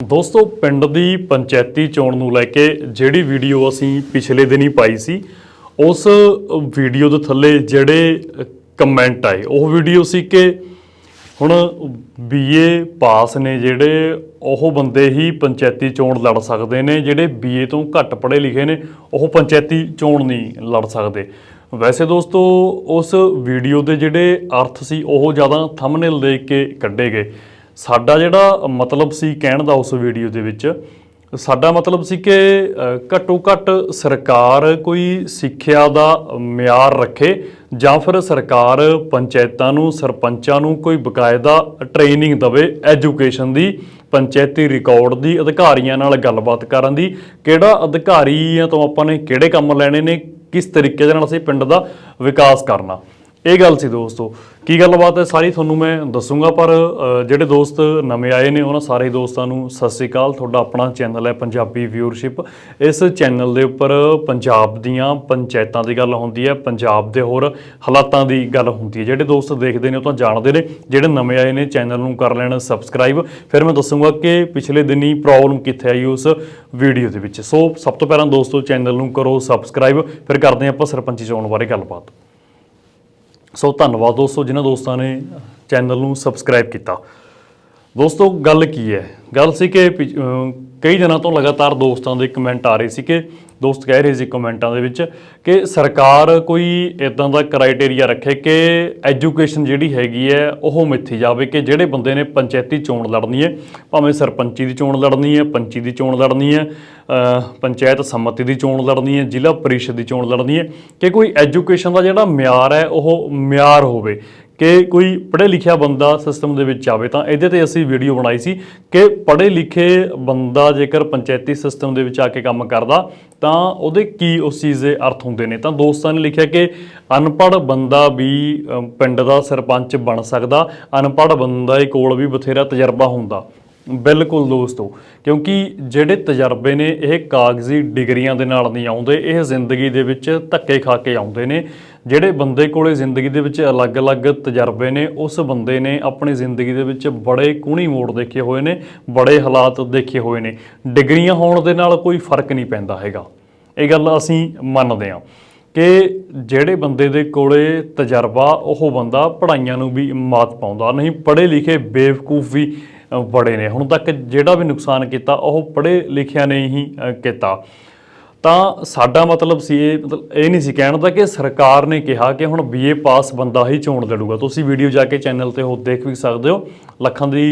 ਦੋਸਤੋ, ਪਿੰਡ ਦੀ ਪੰਚਾਇਤੀ ਚੋਣ ਨੂੰ ਲੈ ਕੇ ਜਿਹੜੀ ਵੀਡੀਓ ਅਸੀਂ ਪਿਛਲੇ ਦਿਨੀ ਪਾਈ ਸੀ, ਉਸ ਵੀਡੀਓ ਦੇ ਥੱਲੇ ਜਿਹੜੇ ਕਮੈਂਟ ਆਏ, ਉਹ ਵੀਡੀਓ ਸੀ ਕਿ ਹੁਣ ਬੀਏ ਪਾਸ ਨੇ ਜਿਹੜੇ, ਉਹ ਬੰਦੇ ਹੀ ਪੰਚਾਇਤੀ ਚੋਣ ਲੜ ਸਕਦੇ ਨੇ, ਜਿਹੜੇ ਬੀਏ ਤੋਂ ਘੱਟ ਪੜ੍ਹੇ ਲਿਖੇ ਨੇ, ਉਹ ਪੰਚਾਇਤੀ ਚੋਣ ਨਹੀਂ ਲੜ ਸਕਦੇ। ਵੈਸੇ ਦੋਸਤੋ, ਉਸ ਵੀਡੀਓ ਦੇ ਜਿਹੜੇ ਅਰਥ ਸੀ, ਉਹ ਜ਼ਿਆਦਾ ਥੰਬਨੇਲ ਦੇ ਕੇ ਕੱਢੇ ਗਏ। ਸਾਡਾ ਜਿਹੜਾ ਮਤਲਬ ਸੀ ਕਹਿਣ ਦਾ ਉਸ ਵੀਡੀਓ ਦੇ ਵਿੱਚ, ਸਾਡਾ ਮਤਲਬ ਸੀ ਕਿ ਘੱਟੋ ਘੱਟ ਸਰਕਾਰ ਕੋਈ ਸਿੱਖਿਆ ਦਾ ਮਿਆਰ ਰੱਖੇ ਜਾਂ ਫਿਰ ਸਰਕਾਰ ਪੰਚਾਇਤਾਂ ਨੂੰ, ਸਰਪੰਚਾਂ ਨੂੰ ਕੋਈ ਬਕਾਇਦਾ ਟ੍ਰੇਨਿੰਗ ਦਵੇ, ਐਜੂਕੇਸ਼ਨ ਦੀ, ਪੰਚਾਇਤੀ ਰਿਕਾਰਡ ਦੀ, ਅਧਿਕਾਰੀਆਂ ਨਾਲ ਗੱਲਬਾਤ ਕਰਨ ਦੀ, ਕਿਹੜਾ ਅਧਿਕਾਰੀਆਂ ਤੋਂ ਆਪਾਂ ਨੇ ਕਿਹੜੇ ਕੰਮ ਲੈਣੇ ਨੇ, ਕਿਸ ਤਰੀਕੇ ਦੇ ਨਾਲ ਅਸੀਂ ਪਿੰਡ ਦਾ ਵਿਕਾਸ ਕਰਨਾ। ਇਹ ਗੱਲ ਸੀ ਦੋਸਤੋ। ਕੀ ਗੱਲਬਾਤ ਹੈ ਸਾਰੀ ਤੁਹਾਨੂੰ ਮੈਂ ਦੱਸੂਗਾ, ਪਰ ਜਿਹੜੇ ਦੋਸਤ ਨਵੇਂ ਆਏ ਨੇ, ਉਹਨਾਂ ਸਾਰੇ ਦੋਸਤਾਂ ਨੂੰ ਸਤਿ ਸ੍ਰੀ ਅਕਾਲ। ਤੁਹਾਡਾ ਆਪਣਾ ਚੈਨਲ ਹੈ ਪੰਜਾਬੀ ਵਿਊਅਰਸ਼ਿਪ। ਇਸ ਚੈਨਲ ਦੇ ਉੱਪਰ ਪੰਜਾਬ ਦੀਆਂ ਪੰਚਾਇਤਾਂ ਦੀ ਗੱਲ ਹੁੰਦੀ ਹੈ, ਪੰਜਾਬ ਦੇ ਹੋਰ ਹਾਲਾਤਾਂ ਦੀ ਗੱਲ ਹੁੰਦੀ ਹੈ। ਜਿਹੜੇ ਦੋਸਤ ਦੇਖਦੇ ਨੇ ਉਹ ਤਾਂ ਜਾਣਦੇ ਨੇ, ਜਿਹੜੇ ਨਵੇਂ ਆਏ ਨੇ, ਚੈਨਲ ਨੂੰ ਕਰ ਲੈਣ ਸਬਸਕ੍ਰਾਈਬ। ਫਿਰ ਮੈਂ ਦੱਸੂਗਾ ਕਿ ਪਿਛਲੇ ਦਿਨੀ ਪ੍ਰੋਬਲਮ ਕਿੱਥੇ ਆਈ ਉਸ ਵੀਡੀਓ ਦੇ ਵਿੱਚ। ਸੋ, ਸਭ ਤੋਂ ਪਹਿਲਾਂ ਦੋਸਤੋ, ਚੈਨਲ ਨੂੰ ਕਰੋ ਸਬਸਕ੍ਰਾਈਬ। ਫਿਰ ਕਰਦੇ ਹਾਂ ਆਪਾਂ ਸਰਪੰਚੀ ਚੋਣ ਬਾਰੇ ਗੱਲਬਾਤ। ਸੋ ਧੰਨਵਾਦ ਦੋਸਤੋ ਜਿਨ੍ਹਾਂ ਦੋਸਤਾਂ ਨੇ ਚੈਨਲ ਨੂੰ ਸਬਸਕ੍ਰਾਈਬ ਕੀਤਾ। ਦੋਸਤੋ ਗੱਲ ਕੀ ਹੈ? ਗੱਲ ਸੀ ਕਿ ਪਿਛ- ਕਈ ਦਿਨਾਂ ਤੋਂ ਲਗਾਤਾਰ ਦੋਸਤਾਂ ਦੇ ਕਮੈਂਟ ਆ ਰਹੇ ਸੀ ਕਿ ਦੋਸਤ ਕਹਿ ਰਹੇ ਸੀ ਕਮੈਂਟਾਂ ਦੇ ਵਿੱਚ ਕਿ ਸਰਕਾਰ ਕੋਈ ਇਦਾਂ ਦਾ ਕ੍ਰਾਈਟੇਰੀਆ ਰੱਖੇ ਕਿ ਐਜੂਕੇਸ਼ਨ ਜਿਹੜੀ ਹੈਗੀ ਹੈ, ਉਹ ਮਿੱਥੀ ਜਾਵੇ ਕਿ ਜਿਹੜੇ ਬੰਦੇ ਨੇ ਪੰਚਾਇਤੀ ਚੋਣ ਲੜਨੀ ਹੈ, ਭਾਵੇਂ ਸਰਪੰਚੀ ਦੀ ਚੋਣ ਲੜਨੀ ਹੈ, ਪੰਚੀ ਦੀ ਚੋਣ ਲੜਨੀ ਹੈ ਪੰਚਾਇਤ ਸੰਮਤੀ ਦੀ ਚੋਣ ਲੜਨੀ ਹੈ, ਜ਼ਿਲ੍ਹਾ ਪਰਿਸ਼ਦ ਦੀ ਚੋਣ ਲੜਨੀ ਹੈ, ਕਿ ਕੋਈ ਐਜੂਕੇਸ਼ਨ ਦਾ ਜਿਹੜਾ ਮਿਆਰ ਹੈ, ਉਹ ਮਿਆਰ ਹੋਵੇ। ਕਿ ਕੋਈ ਪੜ੍ਹੇ ਲਿਖਿਆ ਬੰਦਾ ਸਿਸਟਮ ਦੇ ਵਿੱਚ ਆਵੇ ਤਾਂ ਇਹਦੇ ਤੇ ਅਸੀਂ ਵੀਡੀਓ ਬਣਾਈ ਸੀ ਕਿ ਪੜ੍ਹੇ ਲਿਖੇ ਬੰਦਾ ਜੇਕਰ ਪੰਚਾਇਤੀ ਸਿਸਟਮ ਦੇ ਵਿੱਚ ਆ ਕੇ ਕੰਮ ਕਰਦਾ ਤਾਂ ਉਹਦੇ ਕੀ ਉਸ ਚੀਜ਼ ਦੇ ਅਰਥ ਹੁੰਦੇ ਨੇ। ਤਾਂ ਦੋਸਤਾਂ ਨੇ ਲਿਖਿਆ ਕਿ ਅਨਪੜ੍ਹ ਬੰਦਾ ਵੀ ਪਿੰਡ ਦਾ ਸਰਪੰਚ ਬਣ ਸਕਦਾ, ਅਨਪੜ੍ਹ ਬੰਦਾ ਦੇ ਕੋਲ ਵੀ ਬਥੇਰਾ ਤਜਰਬਾ ਹੁੰਦਾ। ਬਿਲਕੁਲ ਦੋਸਤੋ, ਕਿਉਂਕਿ ਜਿਹੜੇ ਤਜਰਬੇ ਨੇ, ਇਹ ਕਾਗਜ਼ੀ ਡਿਗਰੀਆਂ ਦੇ ਨਾਲ ਨਹੀਂ ਆਉਂਦੇ, ਇਹ ਜ਼ਿੰਦਗੀ ਦੇ ਵਿੱਚ ਧੱਕੇ ਖਾ ਕੇ ਆਉਂਦੇ ਨੇ। ਜਿਹੜੇ ਬੰਦੇ ਕੋਲੇ ਜ਼ਿੰਦਗੀ ਦੇ ਵਿੱਚ ਅਲੱਗ-ਅਲੱਗ ਤਜਰਬੇ ਨੇ, ਉਸ ਬੰਦੇ ਨੇ ਆਪਣੀ ਜ਼ਿੰਦਗੀ ਦੇ ਵਿੱਚ ਬੜੇ ਕੂਣੀ ਮੋੜ ਦੇਖੇ ਹੋਏ ਨੇ, ਬੜੇ ਹਾਲਾਤ ਦੇਖੇ ਹੋਏ ਨੇ। ਡਿਗਰੀਆਂ ਹੋਣ ਦੇ ਨਾਲ ਕੋਈ ਫ਼ਰਕ ਨਹੀਂ ਪੈਂਦਾ ਹੈਗਾ। ਇਹ ਗੱਲ ਅਸੀਂ ਮੰਨਦੇ ਹਾਂ ਕਿ ਜਿਹੜੇ ਬੰਦੇ ਦੇ ਕੋਲੇ ਤਜਰਬਾ, ਉਹ ਬੰਦਾ ਪੜ੍ਹਾਈਆਂ ਨੂੰ ਵੀ ਮਾਤ ਪਾਉਂਦਾ, ਨਹੀਂ ਪੜ੍ਹੇ ਲਿਖੇ ਬੇਵਕੂਫ ਵੀ ਬੜੇ ਨੇ। ਹੁਣ ਤੱਕ ਜਿਹੜਾ ਵੀ ਨੁਕਸਾਨ ਕੀਤਾ ਉਹ ਪੜ੍ਹੇ ਲਿਖਿਆ ਨੇ ਹੀ ਕੀਤਾ। ਤਾਂ ਸਾਡਾ ਮਤਲਬ ਸੀ ਇਹ, ਮਤਲਬ ਇਹ ਨਹੀਂ ਸੀ ਕਹਿਣ ਦਾ ਕਿ ਸਰਕਾਰ ਨੇ ਕਿਹਾ ਕਿ ਹੁਣ ਬੀਏ ਪਾਸ ਬੰਦਾ ਹੀ ਚੋਣ ਲੜੂਗਾ ਤੁਸੀਂ ਵੀਡੀਓ ਜਾ ਕੇ ਚੈਨਲ ਤੇ ਉਹ ਦੇਖ ਵੀ ਸਕਦੇ ਹੋ। ਲੱਖਾਂ ਦੀ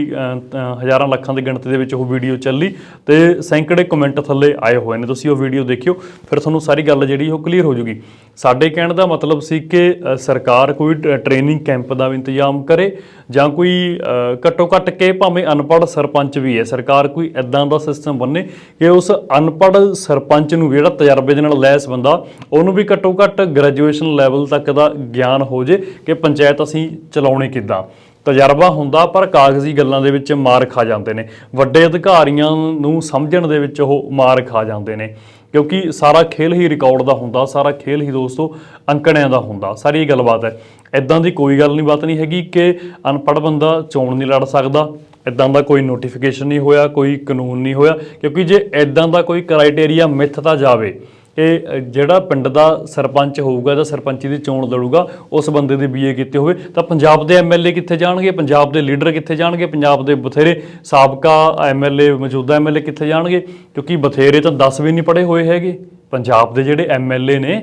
ਹਜ਼ਾਰਾਂ ਲੱਖਾਂ ਦੀ ਗਿਣਤੀ ਦੇ ਵਿੱਚ ਉਹ ਵੀਡੀਓ ਚੱਲੀ ਤੇ ਸੈਂਕੜੇ ਕਮੈਂਟ ਥੱਲੇ ਆਏ ਹੋਏ ਨੇ। ਤੁਸੀਂ ਉਹ ਵੀਡੀਓ ਦੇਖਿਓ, ਫਿਰ ਤੁਹਾਨੂੰ ਸਾਰੀ ਗੱਲ ਜਿਹੜੀ ਉਹ ਕਲੀਅਰ ਹੋ ਜੂਗੀ। ਸਾਡੇ ਕਹਿਣ ਦਾ ਮਤਲਬ ਸੀ ਕਿ ਸਰਕਾਰ ਕੋਈ ਟ੍ਰੇਨਿੰਗ ਕੈਂਪ ਦਾ ਵੀ ਇੰਤਜ਼ਾਮ ਕਰੇ ਜਾਂ ਕੋਈ ਘੱਟੋ ਘੱਟ ਕੇ ਭਾਵੇਂ ਅਨਪੜ੍ਹ ਸਰਪੰਚ ਵੀ ਹੈ। ਸਰਕਾਰ ਕੋਈ ਐਦਾਂ ਦਾ ਸਿਸਟਮ ਬੰਨੇ ਕਿ ਉਸ ਅਨਪੜ੍ਹ ਸਰਪੰਚ ਨੂੰ ਵੀ ਜਿਹੜਾ ਤਜਰਬੇ ਦੇ ਨਾਲ ਲੈਸ ਬੰਦਾ, ਉਹਨੂੰ ਵੀ ਘੱਟੋ ਘੱਟ ਗ੍ਰੈਜੂਏਸ਼ਨ ਲੈਵਲ ਤੱਕ ਦਾ ਗਿਆਨ ਹੋ ਜੇ ਕਿ ਪੰਚਾਇਤ ਅਸੀਂ ਚਲਾਉਣੀ ਕਿੱਦਾਂ। ਤਜਰਬਾ ਹੁੰਦਾ, ਪਰ ਕਾਗਜ਼ੀ ਗੱਲਾਂ ਦੇ ਵਿੱਚ ਮਾਰ ਖਾ ਜਾਂਦੇ ਨੇ। ਵੱਡੇ ਅਧਿਕਾਰੀਆਂ ਨੂੰ ਸਮਝਣ ਦੇ ਵਿੱਚ ਉਹ ਮਾਰ ਖਾ ਜਾਂਦੇ ਨੇ। ਕਿਉਂਕਿ ਸਾਰਾ ਖੇਲ ਹੀ ਰਿਕਾਰਡ ਦਾ ਹੁੰਦਾ, ਸਾਰਾ ਖੇਲ ਹੀ ਦੋਸਤੋ ਅੰਕੜਿਆਂ ਦਾ ਹੁੰਦਾ, ਸਾਰੀ ਇਹ ਗੱਲਬਾਤ ਹੈ। ਇਦਾਂ ਦੀ ਕੋਈ ਗੱਲ ਨਹੀਂ, ਬਾਤ ਨਹੀਂ ਹੈਗੀ ਕਿ ਅਨਪੜ੍ਹ ਬੰਦਾ ਚੋਣ ਨਹੀਂ ਲੜ ਸਕਦਾ ਇਦਾਂ ਦਾ ਕੋਈ ਨੋਟੀਫਿਕੇਸ਼ਨ ਨਹੀਂ ਹੋਇਆ, ਕੋਈ ਕਾਨੂੰਨ ਨਹੀਂ ਹੋਇਆ, ਕਿਉਂਕਿ ਜੇ ਇਦਾਂ ਦਾ ਕੋਈ ਕ੍ਰਾਈਟੇਰੀਆ ਮਿੱਥਦਾ ਜਾਵੇ ਕਿ ਜਿਹੜਾ ਪਿੰਡ ਦਾ ਸਰਪੰਚ ਹੋਊਗਾ ਜਾਂ ਸਰਪੰਚੀ ਦੀ ਚੋਣ ਲੜੂਗਾ, ਉਸ ਬੰਦੇ ਦੇ ਬੀਏ ਕੀਤੇ ਹੋਵੇ। ਤਾਂ ਪੰਜਾਬ ਦੇ ਐਮਐਲਏ ਕਿੱਥੇ ਜਾਣਗੇ? ਪੰਜਾਬ ਦੇ ਲੀਡਰ ਕਿੱਥੇ ਜਾਣਗੇ? ਪੰਜਾਬ ਦੇ ਬਥੇਰੇ ਸਾਬਕਾ ਐਮਐਲਏ ਮੌਜੂਦਾ ਐਮਐਲਏ ਕਿੱਥੇ ਜਾਣਗੇ? ਕਿਉਂਕਿ ਬਥੇਰੇ ਤਾਂ 10 ਵੀ ਨਹੀਂ ਪੜ੍ਹੇ ਹੋਏ ਹੈਗੇ। ਪੰਜਾਬ ਦੇ ਜਿਹੜੇ ਐਮਐਲਏ ਨੇ,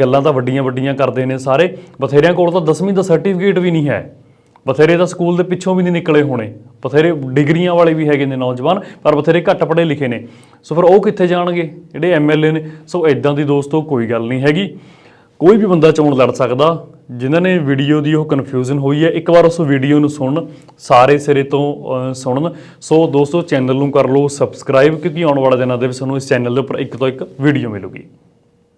ਗੱਲਾਂ ਤਾਂ ਵੱਡੀਆਂ ਵੱਡੀਆਂ ਕਰਦੇ ਨੇ ਸਾਰੇ। ਬਥੇਰਿਆਂ ਕੋਲ ਤਾਂ 10ਵੀਂ ਦਾ ਸਰਟੀਫਿਕੇਟ ਵੀ ਨਹੀਂ ਹੈ। ਬਥੇਰੇ ਤਾਂ ਸਕੂਲ ਦੇ ਪਿੱਛੋਂ ਵੀ ਨਹੀਂ ਨਿਕਲੇ ਹੋਣੇ। ਬਥੇਰੇ ਡਿਗਰੀਆਂ ਵਾਲੇ ਵੀ ਹੈਗੇ ਨੇ ਨੌਜਵਾਨ, ਪਰ ਬਥੇਰੇ ਘੱਟ ਪੜ੍ਹੇ ਲਿਖੇ ਨੇ। ਸੋ ਫਿਰ ਉਹ ਕਿੱਥੇ ਜਾਣਗੇ? ਜਿਹੜੇ ਐਮਐਲਏ ਨੇ। ਸੋ ਇਦਾਂ ਦੀ ਦੋਸਤੋ ਕੋਈ ਗੱਲ ਨਹੀਂ ਹੈਗੀ। ਕੋਈ ਵੀ ਬੰਦਾ ਚੋਣ ਲੜ ਸਕਦਾ। ਜਿਨ੍ਹਾਂ ਨੇ ਵੀਡੀਓ ਦੀ ਉਹ ਕਨਫਿਊਜ਼ਨ ਹੋਈ ਹੈ, ਇੱਕ ਵਾਰ ਉਸ ਵੀਡੀਓ ਨੂੰ ਸੁਣਨ, ਸਾਰੇ ਸਿਰੇ ਤੋਂ ਸੁਣਨ। ਸੋ ਦੋਸਤੋ, ਚੈਨਲ ਨੂੰ ਕਰ ਲਓ ਸਬਸਕ੍ਰਾਈਬ ਕਿਉਂਕਿ ਆਉਣ ਵਾਲੇ ਦਿਨਾਂ ਦੇ ਵਿੱਚ ਤੁਹਾਨੂੰ ਇਸ ਚੈਨਲ ਦੇ ਉੱਪਰ ਇੱਕ ਤੋਂ ਇੱਕ ਵੀਡੀਓ ਮਿਲੂਗੀ।